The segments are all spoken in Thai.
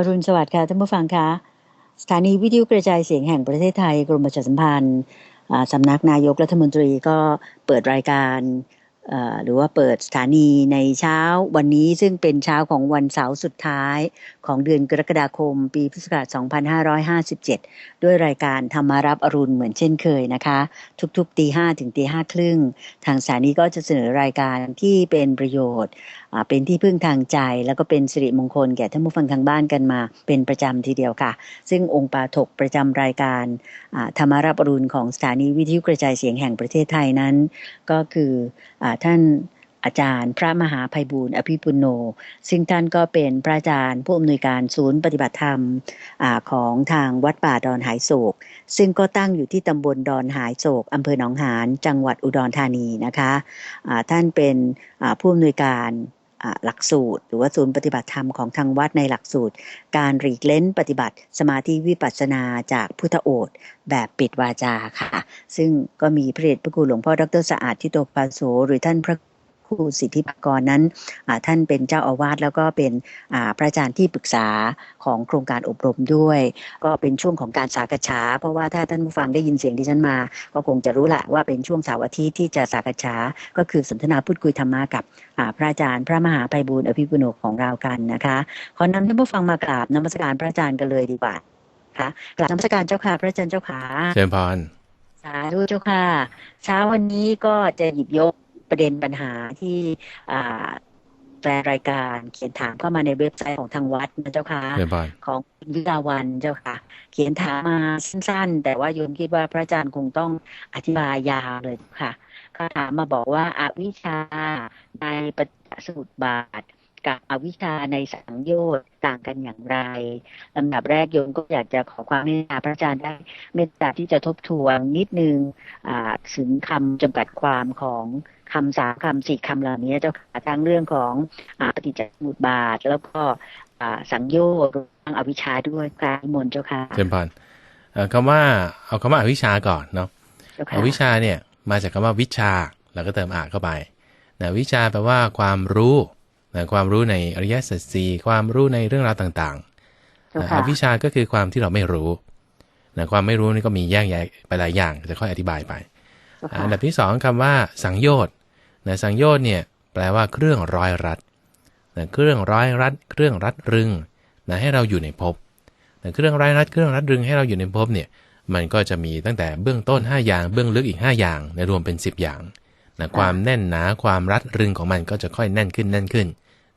อรุณสวัสดิ์ค่ะท่านผู้ฟังคะสถานีวิทยุกระจายเสียงแห่งประเทศไทยกรมประชาสัมพันธ์สำนักนายกรัฐมนตรีก็เปิดรายการ หรือว่าเปิดสถานีในเช้าวันนี้ซึ่งเป็นเช้าของวันเสาร์สุดท้ายของเดือนกรกฎาคม ปีพุทธศักราช 2557 ด้วยรายการธรรมารับอรุณเหมือนเช่นเคยนะคะ ทุกๆตีห้ถึงตีห้าครึ่ง ทางสถานีก็จะเสนอรายการที่เป็นประโยชน์ เป็นที่พึ่งทางใจ แล้วก็เป็นสิริมงคลแก่ท่านผู้ฟังทางบ้านกันมาเป็นประจำทีเดียวค่ะ ซึ่งองค์ปาถกประจำรายการธรรมารับอรุณของสถานีวิทยุกระจายเสียงแห่งประเทศไทยนั้น ก็คืออท่านอาจารย์พระมหาภัยบูร์อภิปุโน ซึ่งท่านก็เป็นพระอาจารย์ผู้อำนวยการศูนย์ปฏิบัติธรรมอของทางวัดป่าดอนหายโศก ซึ่งก็ตั้งอยู่ที่ตำบลดอนหายโศกอำเภอหนองหานจังหวัดอุดรธานีนะคะท่านเป็นผู้อำนวยการ หลักสูตร หรือว่าศูนย์ปฏิบัติธรรมของทางวัดในหลักสูตร การหลีกเล้นปฏิบัติสมาธิวิปัสสนาจากพุทธโอษฐ์แบบปิดวาจาค่ะ ซึ่งก็มีพระเดชพระคุณหลวงพ่อดรสะอาดทิโตปาโสหรือท่านพระ รูสิทธิปกรนั้นอ่าท่านเป็นเจ้าอาวาสแล้วก็เป็นอ่าพระอาจารย์ที่ปรึกษาของโครงการอบรมด้วย ก็เป็นช่วงของการสักษาเพราะว่าถ้าท่านผู้ฟังได้ยินเสียงที่ฉันมา ก็คงจะรู้แหละว่าเป็นช่วงเสาร์อาทิตย์ที่จะสักษาก็คือสนทนาพูดคุยธรรมะกับอ่าพระอาจารย์ พระมหาไพบูลย์อภิปุโนของเรากันนะคะขอนำท่านผู้ฟังมากราบนมัสการพระอาจารย์กันเลยดีกว่าค่ะกราบนมัสการเจ้าค่ะพระอาจารย์เจ้าค่ะเชิญพรสาธุเจ้าค่ะ เช้าวันนี้ก็จะหยิบยก ประเด็นปัญหาที่อ่าแฟนรายการเขียนถามเข้ามาในเว็บไซต์ของทางวัดนะเจ้าค่ะเชิญพรของคุณวิลาวันเจ้าค่ะ เขียนถามมาสั้นๆ แต่ว่าโยมคิดว่าพระอาจารย์คงต้องอธิบายยาวเลยค่ะก็ถามมาบอกว่าอาวิชชาในปฏิจจสมุปบาท กับอวิชชาในสังโยชน์ต่างกันอย่างไรลำดับแรกโยมก็อยากจะขอความเมตตาพระอาจารย์ได้เมตตาที่จะทบทวนนิดนึงอ่าถึงคำจำกัดความของ คำสามคำสี่คำเหล่านี้เจ้าค่ะทั้งเรื่องของอาปฏิจจสมุปบาท แล้วก็อ่าสังโยชน์รวมทั้งอวิชชาด้วยกลายมนต์เจ้าค่ะเชิญพรเอ่อคำว่าเอาคำว่าอวิชชาก่อนเนาะเจ้าค่ะอวิชชาเนี่ยมาจากคำว่าวิชาแล้วก็เติมอาเข้าไปนะวิชาแปลว่าความรู้นะความรู้ในอริยสัจสี่ความรู้ในเรื่องราวต่างๆเจ้านะค่ะอวิชาก็คือความที่เราไม่รู้นะความไม่รู้นี่ก็มีแยกแยะไปหลายอย่างจะค่อยอธิบายไปเจ้าอ่าค่ะอันดับที่สองคำว่าสังโยชน์ นะสังโยชน์เนี่ยแปลว่าเครื่องร้อยรัดนะเครื่องร้อยรัด เครื่องรัดรึงนะให้เราอยู่ในภพนะเครื่องร้อยรัด เครื่องรัดรึงให้เราอยู่ในภพเนี่ยมันก็จะมีตั้งแต่เบื้องต้น 5 อย่าง เบื้องลึกอีก 5 อย่างในรวมเป็น 10 อย่างนะความแน่นหนาความรัดรึงของมันก็จะค่อยแน่นขึ้นแน่นขึ้น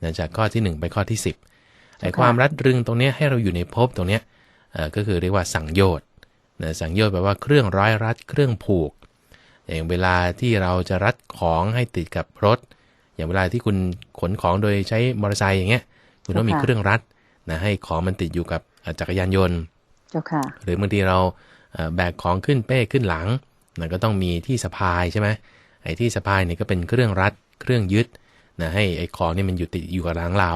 นะจากข้อที่ 1 ไปข้อที่ 10ไอ้ความรัดรึงตรงนี้ให้เราอยู่ในภพตรงนี้ก็คือเรียกว่าสังโยชน์นะสังโยชน์แปลว่าเครื่องร้อยรัด เครื่องผูก อย่างเวลาที่เราจะรัดของให้ติดกับรถ อย่างเวลาที่คุณขนของโดยใช้มอเตอร์ไซค์อย่างเงี้ย คุณต้องมีค่ะเครื่องรัดนะให้ของมันติดอยู่กับเอ่อจักรยานยนต์เจ้าค่ะหรือบางทีเราเอ่อแบกของขึ้นเป้ขึ้นหลังนะก็ต้องมีที่สะพายใช่ไหมไอ้ที่สะพายเนี่ยก็เป็นเครื่องรัดเครื่องยึดนะให้ไอ้ของเนี่ยมันอยู่ติดอยู่กับหลังเรา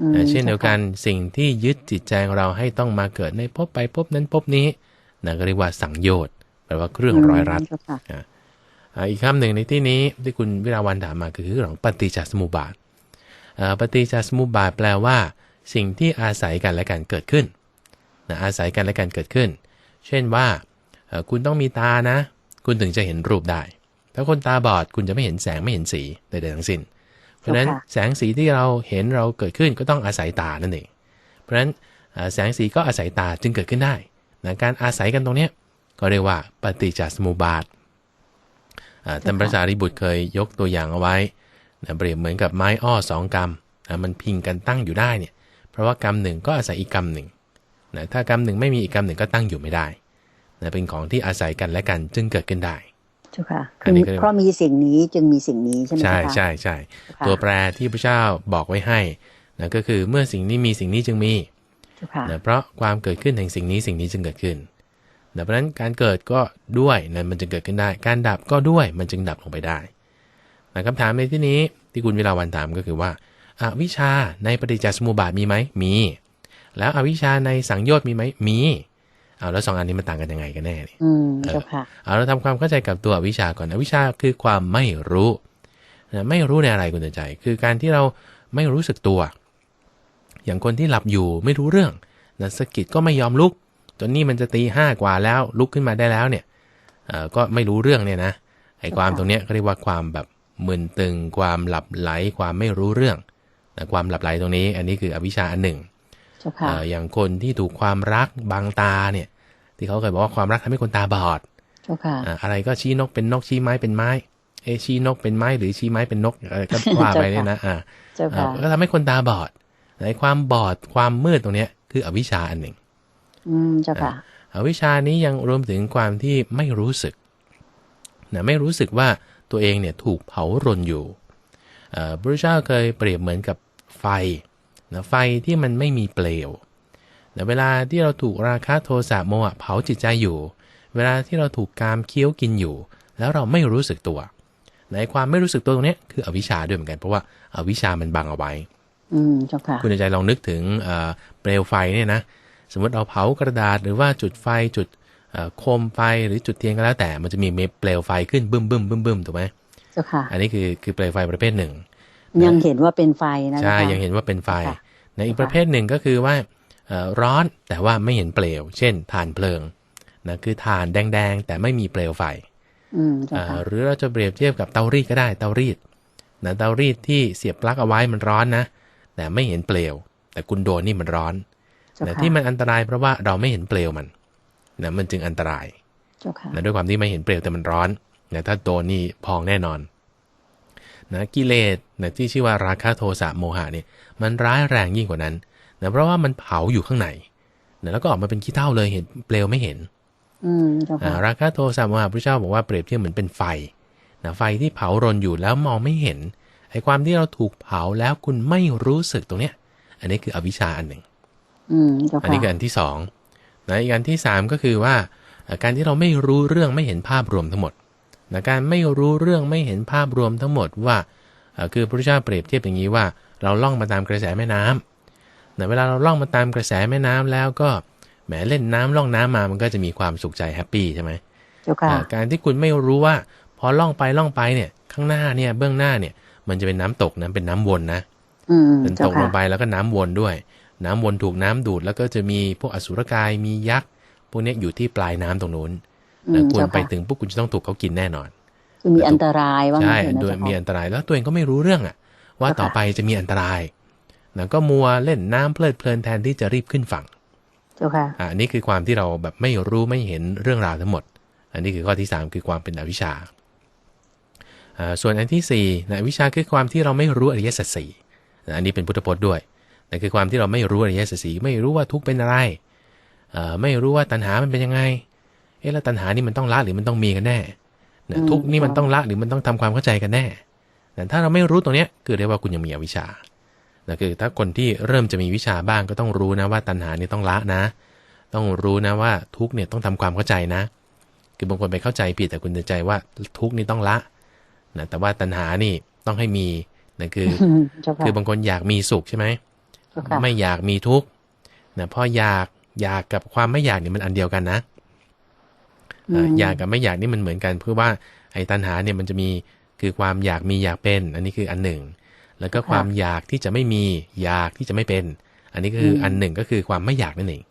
อืมนะเช่นเดียวกันสิ่งที่ยึดจิตใจของเราให้ต้องมาเกิดในภพไปภพนั้นภพนี้นะก็เรียกว่าสังโยชน์แปลว่าเครื่องร้อยรัดเจ้าค่ะ อ่าอีกคำหนึ่งในที่นี้ที่คุณวิราวันถามมาคือเรื่องของปฏิจจสมุปบาทอ่าปฏิจจสมุปบาทแปลว่า สิ่งที่อาศัยกันและกันเกิดขึ้นนะอาศัยกันและกันเกิดขึ้น เช่นว่าเอ่อคุณต้องมีตานะ คุณถึงจะเห็นรูปได้ ถ้าคนตาบอดคุณจะไม่เห็นแสงไม่เห็นสีใดๆทั้งสิ้น เพราะฉะนั้นค่ะแสงสีที่เราเห็นเราเกิดขึ้นก็ต้องอาศัยตานั่นเอง เพราะฉะนั้นเอ่อแสงสีก็อาศัยตาจึงเกิดขึ้นได้นะการอาศัยกันตรงเนี้ยก็เรียกว่าปฏิจจสมุปบาทอ่า ท่านพระสารีบุตรเคยยกตัวอย่างเอาไว้นะเปรียบเหมือนกับไม้อ้อสองกำนะมันพิงกันตั้งอยู่ได้เนี่ย เพราะว่ากำหนึ่งก็อาศัยอีกกำหนึ่งนะถ้ากำหนึ่งไม่มีอีกกำหนึ่งก็ตั้งอยู่ไม่ได้นะเป็นของที่อาศัยกันและกันจึงเกิดขึ้นได้เจ้าค่ะอันนี้ก็เรียกว่าเพราะมีสิ่งนี้จึงมีสิ่งนี้ใช่ไหมใช่เจ้าค่ะใช่ใช่ค่ะตัวแปรที่พระเจ้าบอกไว้ให้นะก็คือเมื่อสิ่งนี้มีสิ่งนี้จึงมีเจ้าค่ะนะเพราะความเกิดขึ้นแห่งสิ่งนี้สิ่งนี้จึงเกิดขึ้นนะ เพราะฉะนั้นการเกิดก็ด้วยนะมันจึงเกิดขึ้นได้ การดับก็ด้วยมันจึงดับลงไปได้นะคำถามในที่นี้ที่คุณวิลาวันถามก็คือว่าอาวิชชาในปฏิจจสมุปบาทมีไหมมี แล้วอวิชชาในสังโยชน์มีไหมมีเอาแล้วสองอันนี้มันต่างกันยังไงกันแน่เนี่ยอืมเจ้าค่ะเอาเราทำความเข้าใจกับตัวอวิชชาก่อนอวิชชาคือความไม่รู้นะไม่รู้ในอะไรคุณเตือนใจ คือการที่เราไม่รู้สึกตัว อย่างคนที่หลับอยู่ไม่รู้เรื่องนะสะกิดก็ไม่ยอมลุก จนนี่มันจะตีห้ากว่าแล้วลุกขึ้นมาได้แล้วเนี่ยเอ่อก็ไม่รู้เรื่องเนี่ยนะไอ้ความตรงเนี้ยเขาเรียกว่าความแบบมึนตึง ความหลับไหล ความไม่รู้เรื่องนะความหลับไหลตรงนี้ อันนี้คืออวิชชาอันหนึ่งเจ้าค่ะเอ่ออย่างคนที่ถูกความรักบังตาเนี่ย ที่เขาเคยบอกว่าความรักทำให้คนตาบอดเจ้าค่ะอ่าอะไรก็ชี้นกเป็นนกชี้ไม้เป็นไม้เอยชี้นกเป็นไม้หรือชี้ไม้เป็นนกอะไรก็ว่าไปเนี่ยนะอ่าเจ้าอ่าค่ะก็ทำให้คนตาบอดในความบอดความมืดตรงเนี้ย คืออวิชชาอันหนึ่ง อืมเจ้าค่ะอวิชชานี้ยังรวมถึงความที่ไม่รู้สึกนะไม่รู้สึกว่าตัวเองเนี่ยถูกเผารนอยู่เอ่อพระพุทธเจ้าเคยเปรียบเหมือนกับไฟนะไฟที่มันไม่มีเปลวนะเวลาที่เราถูกราคะโทสะโมหะเผาจิตใจอยู่ เวลาที่เราถูกกามเคี้ยวกินอยู่ แล้วเราไม่รู้สึกตัว ในความไม่รู้สึกตัวตรงเนี้ยคืออวิชชาด้วยเหมือนกันเพราะว่าอาวิชชามันบังเอาไว้ อืมเจ้าค่ะคุณใจลองนึกถึงเอ่อเปลวไฟเนี่ยนะ สมมติเราเผากระดาษหรือว่าจุดไฟจุดเอ่อโคมไฟหรือจุดเทียนก็แล้วแต่มันจะมีเมเปลวไฟขึ้นบึ้มบึ้มบึ้มบึ้มถูกไหมเจ้าค่ะ อันนี้คือคือเปลวไฟประเภทหนึ่ง ยังเห็นว่าเป็นไฟนะใช่เจ้าค่ะยังเห็นว่าเป็นไฟค่ะในอีกประเภทหนึ่งก็คือว่าเอ่อร้อนแต่ว่าไม่เห็นเปลว เช่นถ่านเพลิงนะคือถ่านแดงๆ แต่ไม่มีเปลวไฟอืมเจ้าอ่าค่ะหรือเราจะเปรียบเทียบกับเตารีดก็ได้เตารีดนะเตารีดที่เสียบปลั๊กเอาไว้มันร้อนนะแต่ไม่เห็นเปลว แต่คุณโดนนี่มันร้อนเจ้า นะค่ะที่มันอันตรายเพราะว่าเราไม่เห็นเปลวมันนะมันจึงอันตรายเจ้าค่ะนะด้วยความที่ไม่เห็นเปลวแต่มันร้อนนะถ้าโดนนี่พองแน่นอนนะกิเลสนะที่ชื่อว่าราคะโทสะโมหะเนี่ยมันร้ายแรงยิ่งกว่านั้นนะเพราะว่ามันเผาอยู่ข้างในนะแล้วก็ออกมาเป็นขี้เถ้าเลยเห็นเปลวไม่เห็นอืมเจ้าอ่าค่ะราคะโทสะโมหะพระเจ้าบอกว่าเปรียบเทียบเหมือนเป็นไฟนะไฟที่เผารนอยู่แล้วมองไม่เห็นไอ้ความที่เราถูกเผาแล้วคุณไม่รู้สึกตรงเนี้ย อันนี้คืออวิชชาอันหนึ่ง อืมเจ้าอันค่ะนี้คืออันที่สองนะอีกอันที่สามก็คือว่าเอ่อการที่เราไม่รู้เรื่องไม่เห็นภาพรวมทั้งหมดนะการไม่รู้เรื่องไม่เห็นภาพรวมทั้งหมดว่าเอ่อคือพระพุทธเจ้าเปรียบเทียบอย่างนี้ว่า เราล่องมาตามกระแสแม่น้ำนะเวลาเราล่องมาตามกระแสแม่น้ำแล้วก็แหมเล่นน้ำล่องน้ำมามันก็จะมีความสุขใจแฮปปี้ใช่ไหมเจ้าค่ะอ่าการที่คุณไม่รู้ว่า พอล่องไปล่องไปเนี่ย ข้างหน้าเนี่ยเบื้องหน้าเนี่ย มันจะเป็นน้ำตกนะเป็นน้ำวนนะอืมเป็นตเจ้ากลค่ะงไปแล้วก็น้ำวนด้วย น้ำวนถูกน้ำดูด แล้วก็จะมีพวกอสุรกายมียักษ์พวกเนี้ยอยู่ที่ปลายน้ำตรงนู้นอืนะมคุณเจ้าไปค่ะถึงปุ๊บคุณจะต้องถูกเขากินแน่นอนคือมีอันตรายว่างั้ใช่นเถอะนะโดยเจ้ามีค่ะอันตรายแล้วตัวเองก็ไม่รู้เรื่องอะว่าเจ้าค่ะต่อไปจะมีอันตรายนะก็มัวเล่นน้ำเพลิดเพลินแทนที่จะรีบขึ้นฝั่งเจ้าค่ะอ่าอันนี้คือความที่เราแบบไม่รู้ไม่เห็นเรื่องราวทั้งหมด อันนี้คือข้อที่ 3 คือความเป็นอวิชชาอ่าส่วนอันที่4ี่นะอวิชชาคือความที่เราไม่รู้อริยสัจสี่นะอันนี้เป็นพุทธพจน์ด้วย นั่นคือความที่เราไม่รู้อริยสัจสี่ไม่รู้ว่าทุกข์เป็นอะไรเอ่อไม่รู้ว่าตัณหามันเป็นยังไง เอ๊ะแล้วตัณหานี่มันต้องละหรือมันต้องมีกันแน่นะทุกข์นี่มันต้องละหรือมันต้องทำความเข้าใจกันแน่แต่ถ้าเราไม่รู้ตรงเนี้ยคือเรียกว่าคุณยังมีอวิชชานะคือถ้าคนที่เริ่มจะมีวิชาบ้างก็ต้องรู้นะว่าตัณหานี่ต้องละนะ ต้องรู้นะว่าทุกข์เนี่ยต้องทำความเข้าใจนะ คือบางคนไปเข้าใจผิดแต่คุณจะใจว่าทุกข์นี่ต้องละนะแต่ว่าตัณหานี่ต้องให้มีนะคือเจ้าค่ะคือบางคนอยากมีสุขใช่ไหมเจ้าค่ะ ไม่อยากมีทุกข์นะพออยากอยากกับความไม่อยากเนี่ยมันอันเดียวกันนะอะอยากกับไม่อยากนี่มันเหมือนกัน เพื่อว่าไอ้ตัณหาเนี่ยมันจะมีคือความอยากมีอยากเป็น อันนี้คืออันหนึ่ง แล้วก็ความอยากที่จะไม่มีอยากที่จะไม่เป็น อันนี้ก็คืออันหนึ่งก็คือความไม่อยากนั่นเอง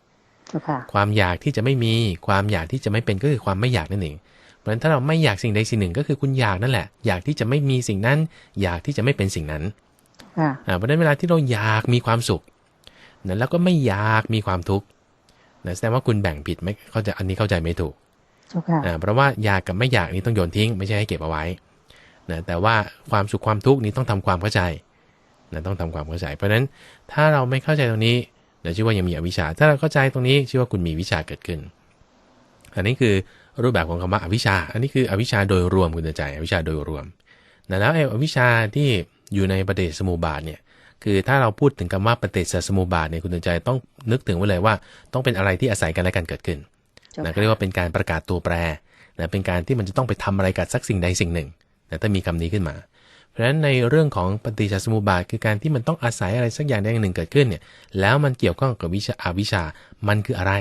เจ้าค่ะความอยากที่จะไม่มี ความอยากที่จะไม่เป็นก็คือความไม่อยากนั่นเองเพราะฉะนั้นถ้าเราไม่อยากสิ่งใดสิ่งหนึ่งก็คือคุณอยากนั่นแหละ อยากที่จะไม่มีสิ่งนั้น อยากที่จะไม่เป็นสิ่งนั้นค่ะอ่า เพราะฉะนั้นเวลาที่เราอยากมีความสุขนะแล้วก็ไม่อยากมีความทุกข์นะแสดงว่าคุณแบ่งผิดไม่เข้าใจอันนี้เข้าใจไม่ถูกเจ้าค่ะอ่าเพราะว่าอยากกับไม่อยากนี่ต้องโยนทิ้ง ไม่ใช่ให้เก็บเอาไว้นะแต่ว่าความสุขความทุกข์นี้ต้องทำความเข้าใจนะต้องทำความเข้าใจ เพราะฉะนั้นถ้าเราไม่เข้าใจตรงนี้เราชื่อว่ายังมีอวิชชา ถ้าเราเข้าใจตรงนี้ชื่อว่าคุณมีวิชาเกิดขึ้น อันนี้คือรูปแบบของคำว่าอวิชชา อันนี้คืออวิชชาโดยรวมคุณเตือนใจอวิชชาโดยรวมนะแล้วไอ้อวิชชาที่ อยู่ในปฏิจจสมุปบาทเนี่ยคือถ้าเราพูดถึงคำว่าปฏิจจสมุปบาทเนี่ยคุณเตือนใจต้องนึกถึงไว้เลยว่า ต้องเป็นอะไรที่อาศัยกันและกันเกิดขึ้นเจ้านะค่ะก็เรียกว่าเป็นการประกาศตัวแปรนะเป็นการที่มันจะต้องไปทำอะไรกับสักสิ่งใดสิ่งหนึ่งนะถ้ามีคำนี้ขึ้นมา เพราะฉะนั้นในเรื่องของปฏิจจสมุปบาทคือการที่มันต้องอาศัยอะไรสักอย่างใดอย่างหนึ่งเกิดขึ้นเนี่ย แล้วมันเกี่ยวข้องกับวิชาอาวิชา มันคืออะไร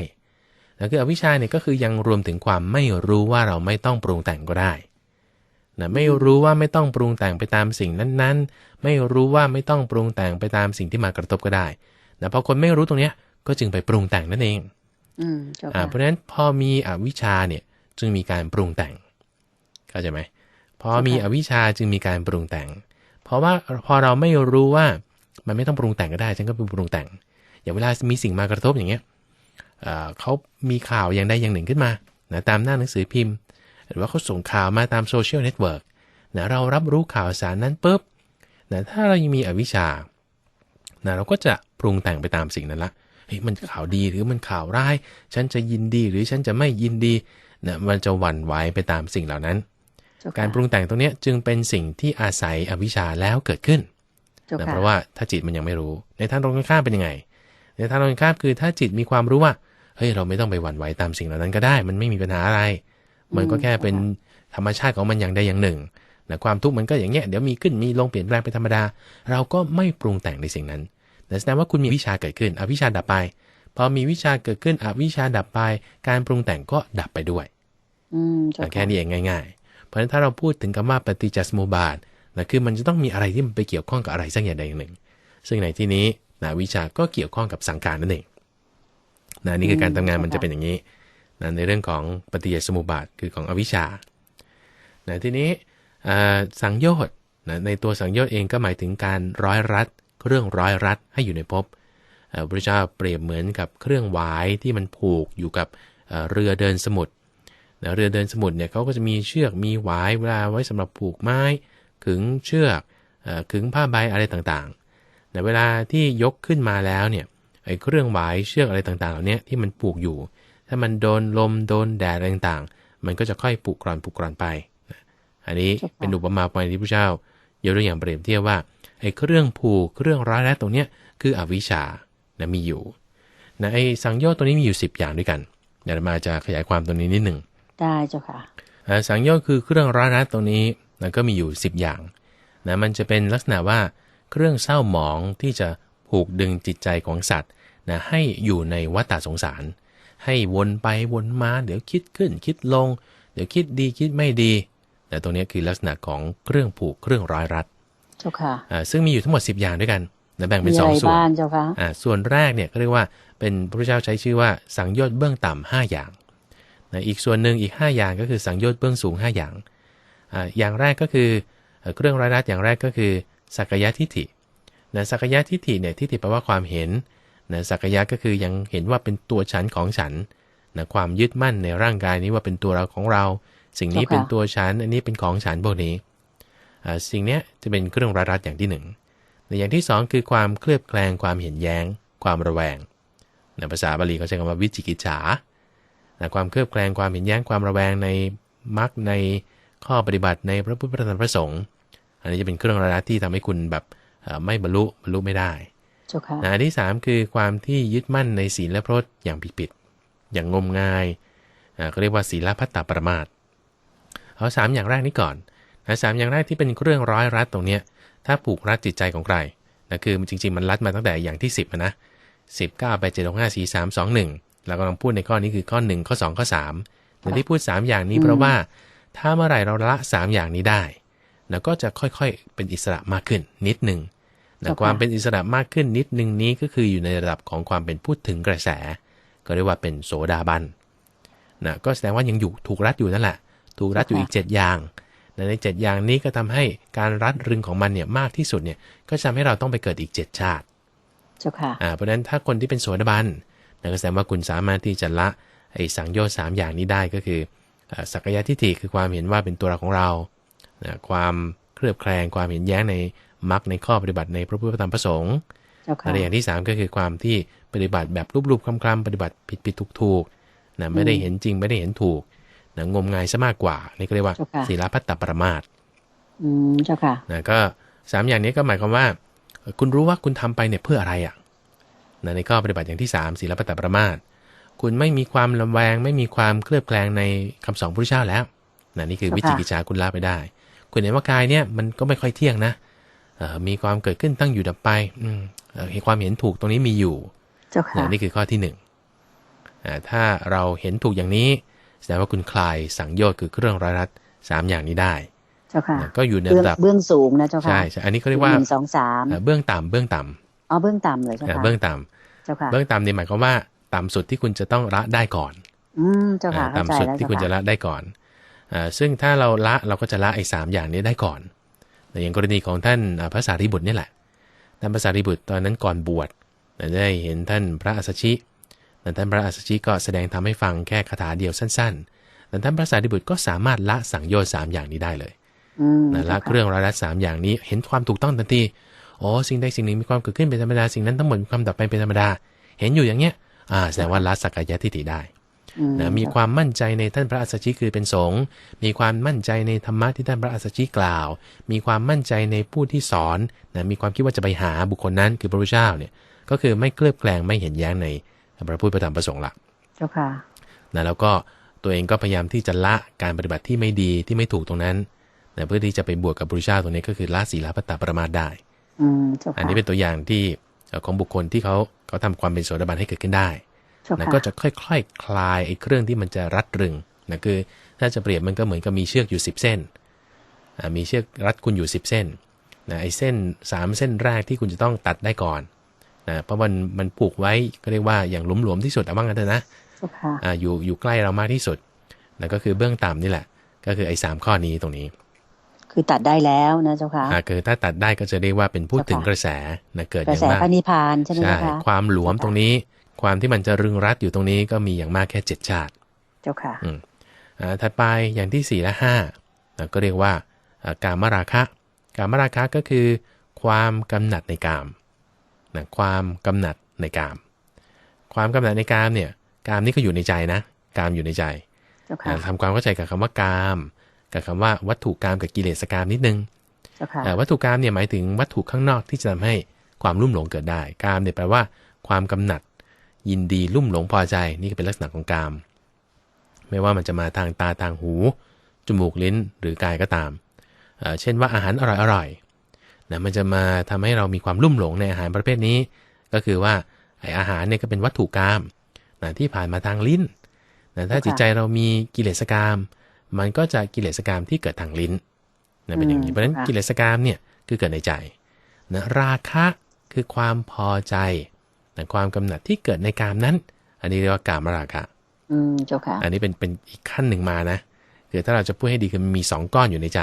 นะคืออวิชชาเนี่ยก็คือยังรวมถึงความไม่รู้ว่าเราไม่ต้องปรุงแต่งก็ได้ นะไม่รู้ว่าไม่ต้องปรุงแต่งไปตามสิ่งนั้นๆ ไม่รู้ว่าไม่ต้องปรุงแต่งไปตามสิ่งที่มากระทบก็ได้นะพอคนไม่รู้ตรงเนี้ยก็จึงไปปรุงแต่งนั่นเองอืมเจ้าอ่าค่ะเพราะฉะนั้นพอมีอวิชชาเนี่ยจึงมีการปรุงแต่งเข้าใจไหมพอมีอวิชชาจึงมีการปรุงแต่ง เพราะว่าพอเราไม่รู้ว่ามันไม่ต้องปรุงแต่งก็ได้ฉันก็ไปปรุงแต่ง อย่างเวลามีสิ่งมากระทบอย่างเงี้ยเอ่อเขามีข่าวอย่างใดอย่างหนึ่งขึ้นมานะตามหน้าหนังสือพิมพ์ หรือว่าเขาส่งข่าวมาตามโซเชียลเน็ตเวิร์กนะเรารับรู้ข่าวสารนั้นปุ๊บนะถ้าเรายังมีอวิชชานะเราก็จะปรุงแต่งไปตามสิ่งนั้นละเฮ้ยมันข่าวดีหรือมันข่าวร้าย ฉันจะยินดีหรือฉันจะไม่ยินดีนะมันจะหวั่นไหวไปตามสิ่งเหล่านั้นเจ้าค่ะการปรุงแต่งตรงเนี้ยจึงเป็นสิ่งที่อาศัยอวิชชาแล้วเกิดขึ้นเจ้านะค่ะเพราะว่าถ้าจิตมันยังไม่รู้ ในทางตรงกันข้ามเป็นยังไง ในทางตรงกันข้ามคือถ้าจิตมีความรู้ว่าเฮ้ยเราไม่ต้องไปหวั่นไหวตามสิ่งเหล่านั้นก็ได้ มันไม่มีปัญหาอะไร มันก็แค่เป็นธรรมชาติของมันอย่างใดอย่างหนึ่งนะความทุกข์มันก็อย่างเงี้ยเดี๋ยวมีขึ้นมีลงเปลี่ยนแปลงเป็นธรรมดา เราก็ไม่ปรุงแต่งในสิ่งนั้นแต่แสดงว่าคุณมีวิชาเกิดขึ้นอวิชชาดับไป พอมีวิชาเกิดขึ้นอวิชชาดับไป การปรุงแต่งก็ดับไปด้วยอืมเจ้าแค่ค่ะนี้เองง่าย ๆ เพราะฉะนั้นถ้าเราพูดถึงคำว่าปฏิจจสมุปบาทนะคือมันจะต้องมีอะไรที่มันไปเกี่ยวข้องกับอะไรสักอย่างใดอย่างหนึ่ง ซึ่งในที่นี้นะวิชาก็เกี่ยวข้องกับสังขารนั่นเองนะนี่คือการทำงานมันจะเป็นอย่างนี้ นะในเรื่องของปฏิจจสมุปบาทคือของอวิชชานะทีนี้สังโยชน์นะในตัวสังโยชน์เองก็หมายถึงการร้อยรัดเรื่องร้อยรัดให้อยู่ในภพพระเจ้าเปรียบเหมือนกับเครื่องหวายที่มันผูกอยู่กับเรือเดินสมุทรนะเรือเดินสมุทรเนี่ยเขาก็จะมีเชือกมีหวายเวลาไว้สำหรับผูกไม้ ขึงเชือกอขึงผ้าใบอะไรต่างๆแต่เวลาที่ยกขึ้นมาแล้วเนี่ยไอ้เครื่องหวายเชือกอะไรต่างๆ เหล่านี้ที่มันผูกอยู่ ถ้ามันโดนลมโดนแดดอะไรต่างๆ มันก็จะค่อยปุกร่อนปุกร่อนไปนะอันนี้เป็นอุปมาอุปไมยที่พระเจ้ายกตัวอย่างเปรียบเทียบว่าไอ้เครื่องผูกเครื่องร้อยรัดตรงเนี้ยคืออวิชชานะมีอยู่นะไอ้สังโยชน์ตัวนี้มีอยู่ 10 อย่างด้วยกันเดี๋ยวมาจะขยายความตรงนี้นิดหนึ่งได้เจ้าค่ะเอ่อสังโยชน์คือเครื่องร้อยรัดตรงนี้นะก็มีอยู่ 10 อย่างนะมันจะเป็นลักษณะว่าเครื่องเศร้าหมองที่จะผูกดึงจิตใจของสัตว์นะให้อยู่ในวัฏฏะสงสาร ให้วนไปวนมา เดี๋ยวคิดขึ้นคิดลง เดี๋ยวคิดดีคิดไม่ดี แต่ตรงนี้คือลักษณะของเครื่องผูกเครื่องร้อยรัดเจ้าค่ะอ่าซึ่งมีอยู่ทั้งหมด 10 อย่างด้วยกันนะแบ่งเป็มีนอะสองไรส่วนบ้างเจ้าค่ะอ่าส่วนแรกเนี่ยก็เรียกว่าเป็นพระพุทธเจ้าใช้ชื่อว่าสังโยชน์เบื้องต่ำห้าอย่างนะอีกส่วนหนึ่งอีก 5 อย่างก็คือสังโยชน์เบื้องสูง 5 อย่างอ่าอย่างแรกก็คือเอ่อเครื่องร้อยรัดอย่างแรกก็คือสักกายทิฏฐินะสักกายทิฏฐิเนี่ยทิฏฐิแปลว่าความเห็น นะสักกายะก็คือยังเห็นว่าเป็นตัวฉันของฉันนะความยึดมั่นในร่างกายนี้ว่าเป็นตัวเราของเรา สิ่งนี้เจ้าค่ะเป็นตัวฉัน อันนี้เป็นของฉันพวกนี้อ่าสิ่งเนี้ยจะเป็นเครื่องร้อยรัดอย่างที่หนึ่งในอย่างที่สองคือความเคลือบแคลงความเห็นแย้ง ความระแวงในภาษาบาลีเขาใช้คำว่าวิจิกิจฉานะความเคลือบแคลงความเห็นแย้งความระแวงในมรรคในข้อปฏิบัติในพระพุทธพระธรรมพระสงฆ์อันนี้จะเป็นเครื่องระดับที่ทำให้คุณแบบเอ่อไม่บรรลุบรรลุไม่ได้เจ้าค่ะ นะอันที่สามคือความที่ยึดมั่นในศีลและพรตอย่างผิดๆอย่างงมงายอ่าก็เรียกว่าศีลพัตตปรมาตเอาสามอย่างแรกนี้ก่อนนะสามอย่างแรกที่เป็นเครื่องร้อยรัดตรงเนี้ยถ้าผูกรัดจิตใจของใครนะคือจริง ๆ มันรัดมาตั้งแต่อย่างที่ 10อะนะ10 9ไป7 6 5 4 3 2 1เรากำลังพูดในข้อนี้คือข้อ1ข้อ2ข้อ3แต่ที่พูด3อย่างนี้เพราะว่าถ้าเมื่อไหร่เราละ3อย่างนี้ได้นะก็จะค่อยๆเป็นอิสระมากขึ้นนิดหนึ่ง นะเจ้าค่ะความเป็นอิสระมากขึ้นนิดหนึ่งนี้ก็คืออยู่ในระดับของความเป็นพูดถึงกระแส ก็เรียกว่าเป็นโสดาบันนะก็แสดงว่ายังอยู่ถูกรัดอยู่นั่นแหละ ถูกรัดอยู่อีก 7 อย่างและใน7อย่างนี้ก็ทำให้การรัดรึงของมันเนี่ยมากที่สุดเนี่ยก็จะทำให้เราต้องไปเกิดอีก 7 ชาติเจ้าค่ะอ่าเพราะฉะนั้นถ้าคนที่เป็นโสดาบันนะก็แสดงว่าคุณสามารถที่จะละไอ้สังโยชน์สามอย่างนี้ได้ก็คืออ่าสักยะทิฏฐิคือความเห็นว่าเป็นตัวเราของเรานะความเคลือบแคลงความเห็นแย้งใน มรรคในข้อปฏิบัติในพระพุทธธรรมประสงค์เจ้าค่ะและอย่างที่3ก็คือความที่ปฏิบัติแบบรูปๆคำๆปฏิบัติผิดผิดถูกถูกๆนะไม่ได้เห็นจริงไม่ได้เห็นถูกนะงมงายซะมากกว่า นี่ก็เรียกว่าเจ้าค่ะศีลพัตตปรมาตถ์อืมเจ้าค่ะนะก็สามอย่างนี้ก็หมายความว่าเอ่อคุณรู้ว่าคุณทำไปเนี่ยเพื่ออะไรอะนะในข้อปฏิบัติอย่างที่สามศีลพัตตปรมาตถ์คุณไม่มีความลำแวง ไม่มีความเคลือบแคลงในคำสอนพระพุทธเจ้าแล้วนะนี่คือเจ้าค่ะวิจิกิจฉาคุณละไปได้ คุณเห็นว่ากายเนี่ยมันก็ไม่ค่อยเที่ยงนะเอ่อ มีความเกิดขึ้นตั้งอยู่ดับไป อืมเอ่อความเห็นถูกตรงนี้มีอยู่เจ้าค่ะนะนี่คือข้อที่หนึ่งอ่าถ้าเราเห็นถูกอย่างนี้ แสดงว่าคุณคลายสังโยชน์คือเครื่องร้อยรัดสามอย่างนี้ได้เจ้าค่ะนะก็อยู่ในเบื้องระดับเบื้องสูงนะเจ้าค่ะใช่ใช่อันนี้เขาเรียกว่าหนึ่งสองสามเอ่อเบื้องต่ำเบื้องต่ำอ๋อเบื้องต่ำเลยเจ้าเอ่อค่ะเบื้องต่ำเจ้าค่ะเบื้องต่ำเนี่ยหมายความว่าต่ำสุดที่คุณจะต้องละได้ก่อน อืมเจ้าค่ะอ่าเข้าใจต่ำสุดแล้วที่เจ้าคุณจะค่ะละได้ก่อนอ่าซึ่งถ้าเราละเราก็จะละไอ้สามอย่างนี้ได้ก่อนแต่ อย่างกรณีของท่านอ่าพระสารีบุตรนี่แหละท่านพระสารีบุตรตอนนั้นก่อนบวชได้เห็นท่านพระอัสสชิแต่ท่านพระอัสสชิก็แสดงทำให้ฟังแค่คาถาเดียวสั้นๆแต่ท่านพระสารีบุตรก็สามารถละสังโยชน์สามอย่างนี้ได้เลยอืมนะละเครื่องร้อยรัดสามอย่างนี้เห็นความถูกต้องทันทีอ๋อสิ่งใดสิ่งหนึ่งมีความเกิดขึ้นเป็นธรรมดาสิ่งนั้นทั้งหมดมีความดับไปเป็นธรรมดา เห็นอยู่อย่างเงี้ยอ่าแสดงว่าละสักกายทิฏฐิได้ นะมีความมั่นใจในท่านพระอัสสชิคือเป็นสงฆ์มีความมั่นใจในธรรมะที่ท่านพระอัสสชิกล่าว มีความมั่นใจในผู้ที่สอนนะมีความคิดว่าจะไปหาบุคคลนั้นคือพระพุทธเจ้าเนี่ยก็คือไม่เคลือบแคลงไม่เห็นแย้งในพระพุทธพระธรรมพระสงฆ์ละเจ้าค่ะนะแล้วก็ตัวเองก็พยายามที่จะละการปฏิบัติที่ไม่ดีที่ไม่ถูกตรงนั้นนะเพื่อที่จะไปบวกกับพระพุทธเจ้าตรงนี้ก็คือละศีลพัตตปรมาทได้อืมเจ้าค่ะอันนี้เป็นตัวอย่างที่เอ่อของบุคคลที่เขาเขาทำความเป็นโสดาบันให้เกิดขึ้นได้เจ้า นะค่ะก็จะค่อยๆคคลายไอ้เครื่องที่มันจะรัดรึงนะคือถ้าจะเปรียบมันก็เหมือนกับมีเชือกอยู่ 10 เส้นอ่ามีเชือกรัดคุณอยู่ 10 เส้นนะไอ้เส้น 3 เส้นแรกที่คุณจะต้องตัดได้ก่อนนะเพราะมันมันผูกไว้ก็เรียกว่าอย่างหลวมๆที่สุดเอาว่างั้นเถอะนะเจ้าค่ะอ่าอยู่อยู่ใกล้เรามากที่สุดนะก็คือเบื้องต่ำนี่แหละ ก็คือไอ้สามข้อนี้ตรงนี้ คือตัดได้แล้วนะเจ้าค่ะอ่าคือถ้าตัดได้ก็จะเรียกว่าเป็นพูดถึงกระแสนะเกิดกอระย่างแสมากพระนิพพานใช่ไหมใช่เจ้าค่ะความหลวมตรงนี้ ความที่มันจะรึงรัดอยู่ตรงนี้ก็มีอย่างมากแค่เจ็ดชาติ เจ้าค่ะอ่าถัดไปอย่างที่4และ5นะก็เรียกว่าอ่าการมราคะ การมราคะก็คือ ความกำหนัดในกามนะความกำหนัดในกาม ความกำหนัดในกามเนี่ยกามนี่ก็อยู่ในใจนะ กามอยู่ในใจเจ้าค่ะอ่าทำความเข้าใจกับคำว่ากาม กับคำว่าวัตถุกามกับกิเลสกามนิดนึงเจ้าค่ะอ่าวัตถุกามเนี่ยหมายถึงวัตถุข้างนอกที่จะทำให้ความลุ่มหลงเกิดได้ กามเนี่ยแปลว่า ความกำหนัด ยินดีลุ่มหลงพอใจนี่ก็เป็นลักษณะของกาม ไม่ว่ามันจะมาทางตาทางหู จมูกลิ้นหรือกายก็ตามเอ่อเช่นว่าอาหารอร่อยๆนะมันจะมาทำให้เรามีความลุ่มหลงในอาหารประเภทนี้ ก็คือว่าไออาหารเนี่ยก็เป็นวัตถุกามนะที่ผ่านมาทางลิ้นนะถ้าจิตใจเรามีกิเลสกามมันก็จะกิเลสกามที่เกิดทางลิ้นนะเป็นอย่างนี้เพราะฉะนั้นกิเลสกามเนี่ยคือเกิดในใจนะราคะคือความพอใจ นะความกำหนัดที่เกิดในกามนั้น อันนี้เรียกว่ากามราคะอืมเจ้าค่ะ อันนี้เป็นเป็นอีกขั้นหนึ่งมานะคือถ้าเราจะพูดให้ดีคือมันมี2ก้อนอยู่ในใจ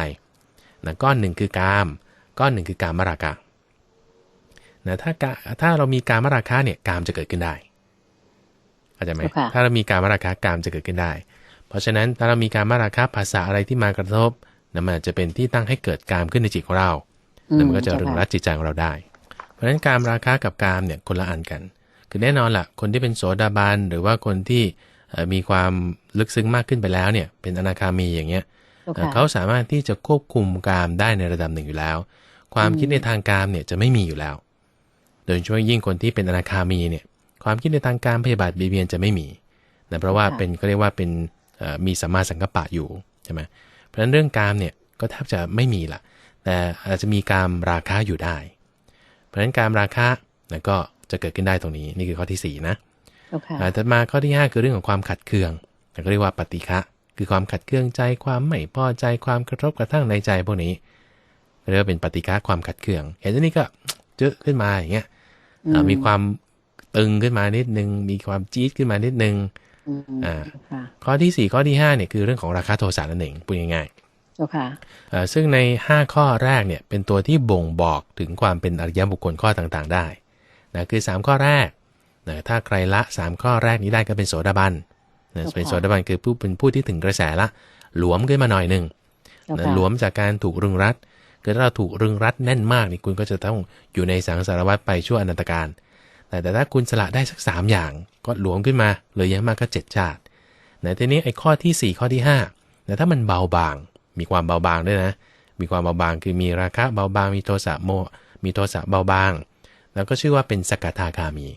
นะก้อนหนึ่งคือกาม ก้อนหนึ่งคือกามราคะนะถ้ากาถ้าเรามีกามราคะเนี่ยกามจะเกิดขึ้นได้เข้าใจไหมเจ้าค่ะถ้าเรามีกามราคะกามจะเกิดขึ้นได้ เพราะฉะนั้นถ้าเรามีกามราคะภาษาอะไรที่มากระทบนะมันอาจจะเป็นที่ตั้งให้เกิดกามขึ้นในจิตของเราอืแล้วมันก็จะเารึงค่รัดจิตใจของเราได้เพ ราะฉะนั้นการราคะกับกามเนี่ยคนละอันกัน คือแน่นอนล่ะ คนที่เป็นโสดาบันหรือว่าคนที่เอ่อมีความลึกซึ้งมากขึ้นไปแล้วเนี่ย เป็นอนาคามีอย่างเงี้ยเจ้าเอ่อค่ะเขาสามารถที่จะควบคุมกามได้ในระดับหนึ่งอยู่แล้ว ความคิดในทางกามเนี่ยจะไม่มีอยู่แล้ว โดยเฉพาะยิ่งคนที่เป็นอนาคามีเนี่ย ความคิดในทางการพยาบาทเบียดเบียนจะไม่มีนะเพราะว่าเป็นก็เรียกว่าเป็นเอ่อมีสัมมาสังกัปปะอยู่ใช่ไหมเพราะฉะนั้นเรื่องกามเนี่ยก็แทบจะไม่มีละแต่อาจจะมีกามราคะอยู่ได้ เพราะฉะนั้นการราคะนะก็จะเกิดขึ้นได้ตรงนี้นี่คือข้อที่สี่นะเจ้าค่ะอ่าถัดมาข้อที่ 5 คือเรื่องของความขัดเคืองก็เรียกว่าปฏิฆะคือความขัดเคืองใจความไม่พอใจความกระทบกระทั่งในใจพวกนี้เรียกว่าเป็นปฏิฆะความขัดเคืองเห็นอันนี้ก็เจอะขึ้นมาอย่างเงี้ยอ่ามีความตึงขึ้นมานิดนึง มีความจี๊ดขึ้นมานิดนึงอืมอ่าเจ้าค่ะข้อที่4ข้อที่5เนี่ยคือเรื่องของราคะโทสะนั่นเองพูดง่ายเจ้าค่ะๆอ่าซึ่งใน 5 ข้อแรกเนี่ยเป็นตัวที่บ่งบอกถึงความเป็นอริยบุคคลข้อต่างๆ ได้นะคือ 3 ข้อแรกนะถ้าใครละ 3 ข้อแรกนี้ได้ก็เป็นโสดาบันนะเจ้าค่ะเป็นโสดาบันคือผู้เป็นผู้ที่ถึงกระแสละ หลวมขึ้นมาหน่อยหนึ่งเจ้านะค่ะหลวมจากการถูกรึงรัดคือถ้าเราถูกรึงรัดแน่นมากนี่คุณก็จะต้องอยู่ในสังสารวัฏไปชั่วอนันตการ แต่แต่ถ้าคุณสละได้สักสามอย่างก็หลวมขึ้นมาเลยอยังมากก็เจ็ดชาตินะทีนี้ไอ้ข้อที่ 4 ข้อที่5นะถ้ามันเบาบาง มีความเบาบางด้วยนะ มีความเบาบางคือมีราคะเบาบาง มีโทสะโม มีโทสะเบาบาง แล้วก็ชื่อว่าเป็นสกทาคามี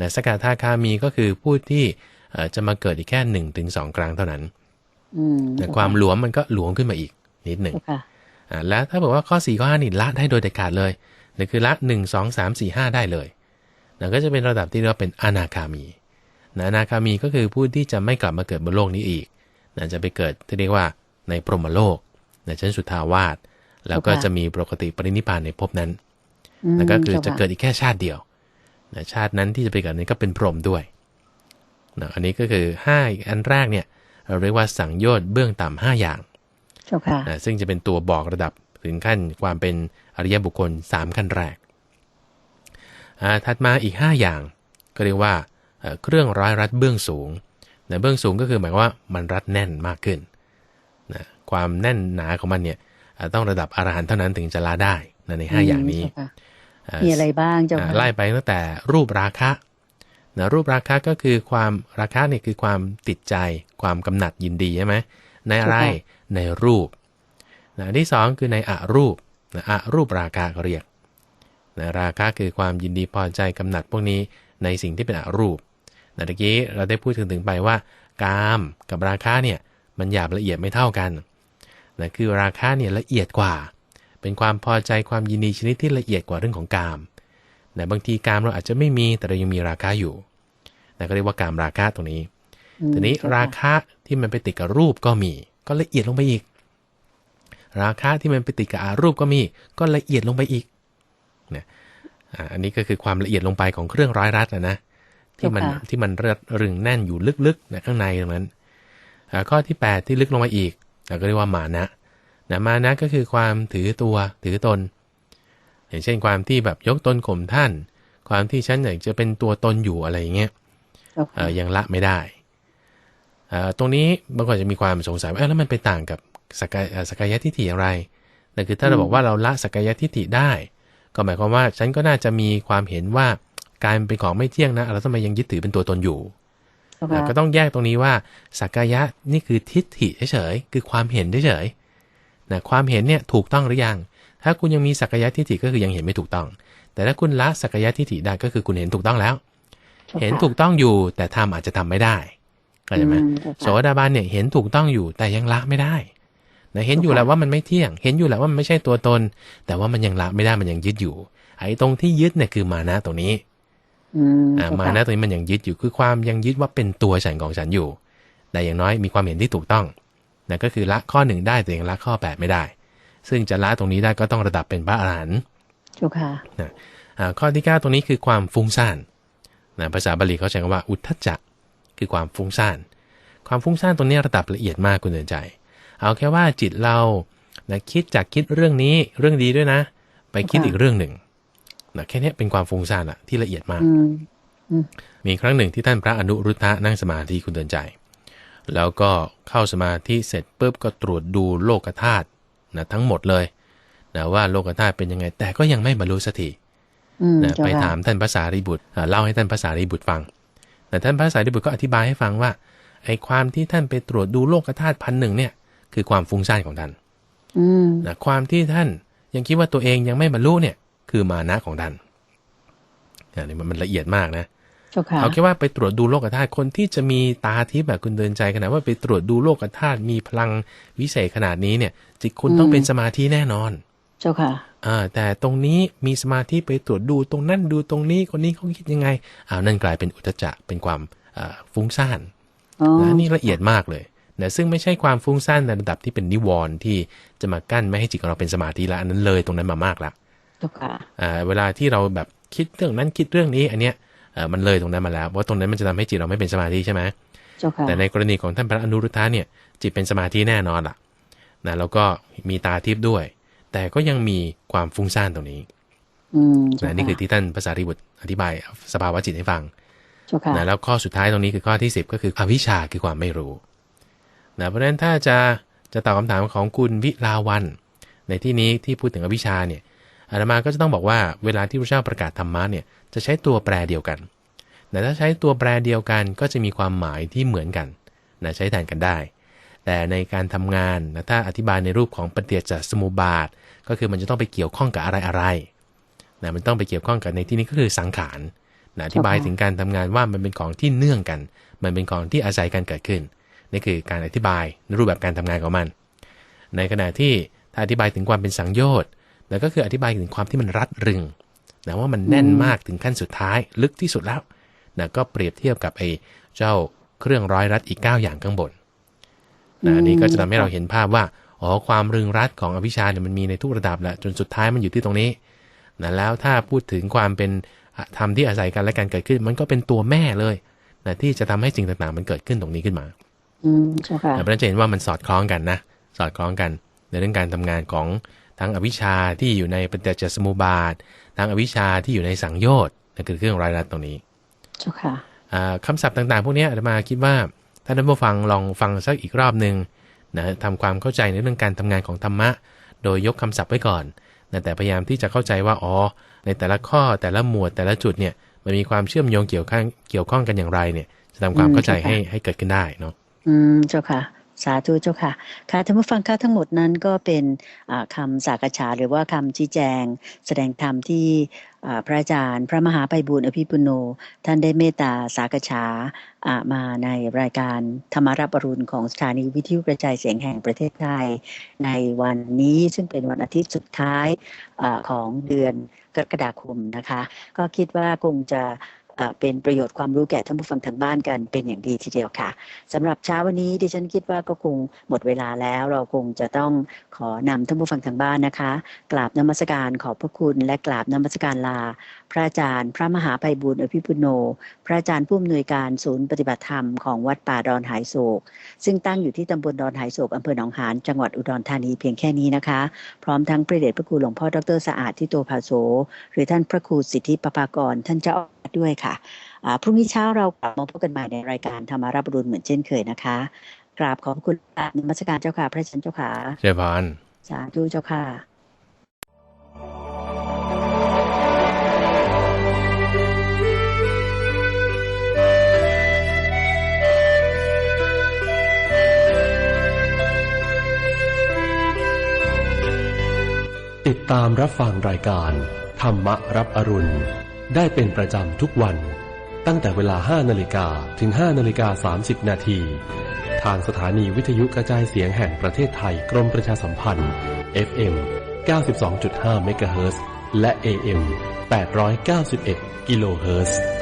นะสกทาคามีก็คือผู้ที่เอ่อจะมาเกิดอีกแค่1นถึงสครั้งเท่านั้นอืมแต่ความหลวมมันก็หลวมขึ้นมาอีกนิดหนึ่งเจ้าค่ะอ่าแล้วถ้าบอกว่าข้อ4ข้อ5นี่ละได้โดยเด็ดขาดเลยนั่นคือละ1 2 3 4 5ได้เลยนั่นก็จะเป็นระดับที่เรียกว่าเป็นอนาคามีนะอนาคามีก็คือผู้ที่จะไม่กลับมาเกิดบนโลกนี้อีกนะจะไปเกิดที่เรียกว่า ในพรหมโลกในชั้นสุทธาวาสแล้วก็จะมีปกติปรินิพพานในภพนั้นมนั่นก็คือจะจ้าเกิดอีกแค่ชาติเดียวนะชาตินั้นที่จะไปเกิดนี้ก็เป็นพรหมด้วยนะอันนี้ก็คือ5อันแรกเนี่ย เราเรียกว่าสังโยชน์เบื้องต่ำห้าอย่างเจ้าค่ะนะซึ่งจะเป็นตัวบอกระดับถึงขั้นความเป็นอริยบุคคล 3 ขั้นแรกอ่าถัดมาอีก 5 อย่าง ก็เรียกว่าเอ่อเครื่องร้อยรัดเบื้องสูงนะเบื้องสูงก็คือหมายความว่ามันรัดแน่นมากขึ้นนะ ความแน่นหนาของมันเนี่ยอ่าต้องระดับอรหันต์เท่านั้นถึงจะละได้นะใน5อย่างนี้เจ้าค่ะอ่ามีอะไรบ้างเจ้าอ่าค่ะไล่ไปตั้งแต่รูปราคะนะรูปราคะก็คือความราคะเนี่ยคือความติดใจ ความกำหนัดยินดีใช่ไหมในอะไรในรูปนะอันที่สองคือในอรูปนะอรูปราคะเขาเรียกนะราคะคือความยินดีพอใจกำหนัดพวกนี้ในสิ่งที่เป็นอรูปนะตะกี้เราได้พูดถึงถึงไปว่ากามกับราคะเนี่ยมันหยาบละเอียดไม่เท่ากัน นะคือราคะเนี่ยละเอียดกว่า เป็นความพอใจความยินดีชนิดที่ละเอียดกว่าเรื่องของกามนะบางทีกามเราอาจจะไม่มีแต่เรายังมีราคะอยู่นะก็เรียกว่ากามราคะตรงนี้อืมทีนี้เจ้ค่ะราคะที่มันไปติดกับรูปก็มี ก็ละเอียดลงไปอีก ราคะที่มันไปติดกับอารูปก็มี ก็ละเอียดลงไปอีกนะอ่าอันนี้ก็คือความละเอียดลงไปของเครื่องร้อยรัดนะนะที่มันที่มันเรึรึงแน่นอยู่ลึกๆนะข้างในตรงนั้นอ่าข้อที่ 8 ที่ลึกลงมาอีก เราก็เรียกว่ามานะนะมานะก็คือความถือตัวถือตน อย่างเช่นความที่แบบยกตนข่มท่าน ความที่ฉันอยากจะเป็นตัวตนอยู่อะไรอย่างเงี้ยเจ้าเอ่ค่ะอยังละไม่ได้เอ่อตรงนี้บางคนจะมีความสงสัยว่าเอ้าแล้วมันไปต่างกับสกายเอ่อสกายทิฏฐิอย่างไรนั่นคือถ้าเราบอกว่าเราละสกายทิฏฐิได้ ก็หมายความว่าฉันก็น่าจะมีความเห็นว่าการเป็นของไม่เที่ยงนะเราทำไมยังยึดถือเป็นตัวตนอยู่เจ้าอะค่ะ ก็ต้องแยกตรงนี้ว่า สักกายะนี่คือทิฏฐิเฉยๆคือความเห็นเฉยๆนะความเห็นเนี่ยถูกต้องหรือยัง ถ้าคุณยังมีสักกายะทิฏฐิก็คือยังเห็นไม่ถูกต้อง แต่ถ้าคุณละสักกายะทิฏฐิได้ก็คือคุณเห็นถูกต้องแล้วจ้าค่ะเห็นถูกต้องอยู่แต่ทำอาจจะทำไม่ได้เข้าใจไหมอืเจ้าโสค่ะดาบันเนี่ยเห็นถูกต้องอยู่แต่ยังละไม่ได้นะเห็นอยู่แล้วว่ามันไม่เที่ยง เห็นอยู่แล้วว่ามันไม่ใช่ตัวตน แต่ว่ามันยังละไม่ได้มันยังยึดอยู่ ไอ้ตรงที่ยึดเนี่ยคือมานะตรงนี้อื มอ่าเจ้ามาค่ะนะตรงนี้มันยังยึดอยู่คือความยังยึดว่าเป็นตัวฉันของฉันอยู่ แต่อย่างน้อยมีความเห็นที่ถูกต้องนะก็คือละข้อหนึ่งได้แต่ยังละข้อแปดไม่ได้ ซึ่งจะละตรงนี้ได้ก็ต้องระดับเป็นพระอรหันต์เจ้าค่ะอ่าข้อที่ 9 ตรงนี้คือความฟุ้งซ่านนะภาษาบาลีเขาใช้คำว่าอุทธัจจะคือความฟุ้งซ่าน ความฟุ้งซ่านตรงนี้ระดับละเอียดมากคุณเดินใจ เอาแค่ว่าจิตเรานะคิดจากคิดเรื่องนี้เรื่องดีด้วยนะ ไปคิดค่ะอีกเรื่องหนึ่ง นะแค่เนี้ยเป็นความฟุ้งซ่านอะที่ละเอียดมากอืมมีครั้งหนึ่งที่ท่านพระอนุรุทธะนั่งสมาธิคุณเดินใจ แล้วก็เข้าสมาธิเสร็จปุ๊บก็ตรวจดูโลกธาตุนะทั้งหมดเลยนะว่าโลกธาตุเป็นยังไง แต่ก็ยังไม่บรรลุสักทีอืมนะเจ้าไปค่ะถามท่านพระสารีบุตรอ่าเล่าให้ท่านพระสารีบุตรฟังแต่ท่านพระสารีบุตรก็อธิบายให้ฟังว่าไอ้ความที่ท่านไปตรวจดูโลกธาตุพันหนึ่งเนี่ย คือความฟุ้งซ่านของท่านอืมนะความที่ท่านยังคิดว่าตัวเองยังไม่บรรลุเนี่ย คือมานะของท่านอันนี้มันมันละเอียดมากนะเจ้าค่ะเอาแค่ว่าไปตรวจดูโลกธาตุคนที่จะมีตาทิพย์แบบคุณเดินใจขนาดว่าไปตรวจดูโลกธาตุมีพลังวิเศษขนาดนี้เนี่ยจิตคุณต้องเป็นสมาธิแน่นอน เจ้าค่ะอ่าแต่ตรงนี้มีสมาธิไปตรวจดูตรงนั้นดูตรงนี้คนนี้เขาคิดยังไงอ้าวนั่นกลายเป็นอุทจจะเป็นความอ่าฟุ้งซ่านอ๋อนะนี่ละเอียดมากเลยนะซึ่งไม่ใช่ความฟุ้งซ่านในระดับที่เป็นนิวรณ์ที่จะมากั้นไม่ให้จิตของเราเป็นสมาธิละอันนั้นเลยตรงนั้นมามากละ เจ้าค่ะอ่าเวลาที่เราแบบคิดเรื่องนั้นคิดเรื่องนี้ อันเนี้ยเอ่อมันเลยตรงนั้นมาแล้วเพราะตรงนั้นมันจะทำให้จิตเราไม่เป็นสมาธิใช่ไหมเจ้าค่ะแต่ในกรณีของท่านพระอนุรุทธะเนี่ย จิตเป็นสมาธิแน่นอนล่ะนะแล้วก็มีตาทิพย์ด้วย แต่ก็ยังมีความฟุ้งซ่านตรงนี้อืมเจ้านะค่ะนี่คือที่ท่านภาษาริบุตรอธิบายสภาวะจิตให้ฟังเจ้าค่ะนะแล้วข้อสุดท้ายตรงนี้คือข้อที่10ก็คืออวิชชาคือความไม่รู้นะเพราะฉะนั้นถ้าจะจะตอบคำถามของคุณวิลาวัน ในที่นี้ที่พูดถึงอวิชชาเนี่ย อาตมาก็จะต้องบอกว่าเวลาที่พระเจ้าประกาศธรรมะเนี่ยจะใช้ตัวแปรเดียวกันแต่ถ้าใช้ตัวแปรเดียวกันก็จะมีความหมายที่เหมือนกันนะใช้แทนกันได้ แต่ในการทำงานนะถ้าอธิบายในรูปของปฏิจจสมุปบาท ก็คือมันจะต้องไปเกี่ยวข้องกับอะไรอะไรนะมันต้องไปเกี่ยวข้องกับในที่นี้ก็คือสังขารนะอธิบายถึงการทำงานว่ามันเป็นของที่เนื่องกัน มันเป็นของที่อาศัยกันเกิดขึ้นนี่คือการอธิบายในรูปแบบการทำงานของมัน ในขณะที่ถ้าอธิบายถึงความเป็นสังโยชน์ นะก็คืออธิบายถึงความที่มันรัดรึงนะว่ามันแน่นมากถึงขั้นสุดท้ายลึกที่สุดแล้วนะก็เปรียบเทียบกับไอ้เจ้าเครื่องร้อยรัดอีก 9 อย่างข้างบนนะอันนี้ก็จะทำให้เราเห็นภาพว่าอ๋อความรึงรัดของอวิชชาเนี่ยมันมีในทุกระดับแหละจนสุดท้ายมันอยู่ที่ตรงนี้นะแล้วถ้าพูดถึงความเป็นธรรมที่อาศัยกันและการเกิดขึ้น มันก็เป็นตัวแม่เลยนะที่จะทำให้สิ่งต่างๆ มันเกิดขึ้นตรงนี้ขึ้นมา อืมเจ้าค่ะแต่พระจะเห็นว่ามันสอดคล้องกันนะสอดคล้องกันในเรื่องการทำงานของ ทั้งอวิชชาที่อยู่ในปฏิจจสมุปบาท ทั้งอวิชชาที่อยู่ในสังโยชน์นั่นคือเครื่องรายรัดตรงนี้เจ้าค่ะอ่าคำศัพท์ต่างๆ พวกนี้อาตมาคิดว่าถ้าท่านผู้ฟังลองฟังสักอีกรอบหนึ่งนะทำความเข้าใจในเรื่องการทำงานของธรรมะ โดยยกคำศัพท์ไว้ก่อนนะแต่พยายามที่จะเข้าใจว่าอ๋อในแต่ละข้อแต่ละหมวดแต่ละจุดเนี่ยมันมีความเชื่อมโยงเกี่ยวข้องเกี่ยวข้องกันอย่างไรเนี่ย จะทำความเข้าใจให้ให้เกิดขึ้นได้เนาะอืมเจ้าค่ะ สาธุเจ้าค่ะ ค่ะท่านผู้ฟังคะทั้งหมดนั้นก็เป็นอ่าคำสักษาหรือว่าคำชี้แจง แสดงธรรมที่พระอาจารย์ พระมหาไพบูลอภิปุโน ท่านได้เมตตาสักษาอ่ามาในรายการธรรมารับอรุณของสถานีวิทยุกระจายเสียงแห่งประเทศไทย ในวันนี้ซึ่งเป็นวันอาทิตย์สุดท้ายอของเดือนกรกฎาคมนะคะ ก็คิดว่าคงจะ เป็นประโยชน์ความรู้แก่ท่านผู้ฟังทางบ้านกันเป็นอย่างดีทีเดียวค่ะสำหรับเช้าวันนี้ดิฉันคิดว่าก็คงหมดเวลาแล้ว เราคงจะต้องขอนำท่านผู้ฟังทางบ้านนะคะ กราบนมัสการขอบพระคุณ และกราบนมัสการลา พระอาจารย์ พระมหาไพบูลอภิปุโน พระอาจารย์ผู้อำนวยการศูนย์ปฏิบัติธรรมของวัดป่าดอนหายโศก ซึ่งตั้งอยู่ที่ตำบลดอนหายโศกอำเภอหนองหานจังหวัดอุดรธานีเพียงแค่นี้นะคะ พร้อมทั้งพระเดชพระคุณหลวงพ่อดรสะอาดที่โตภาโสหรือท่านพระครูสิทธิปภากรท่านเจ้าด้วยค่ะอ่าพรุ่งนี้เช้าเรากลับมาพบกันใหม่ในรายการธรรมาราบรุณเหมือนเช่นเคยนะคะ กราบขอบพระคุณกราบนมัสการเจ้าค่ะ พระอาจารย์เจ้าค่ะเจริญพรสาธุเจ้าค่ะติดตามรับฟังรายการ ธรรมรับอรุณ ได้เป็นประจำทุกวัน ตั้งแต่เวลา 5 นาฬิกาถึง 5 นาฬิกา 30 นาที ทางสถานีวิทยุกระจายเสียงแห่งประเทศไทยกรมประชาสัมพันธ์ FM 92.5เมกะเฮิรตซ์และ AM 891 กิโลเฮิรตซ์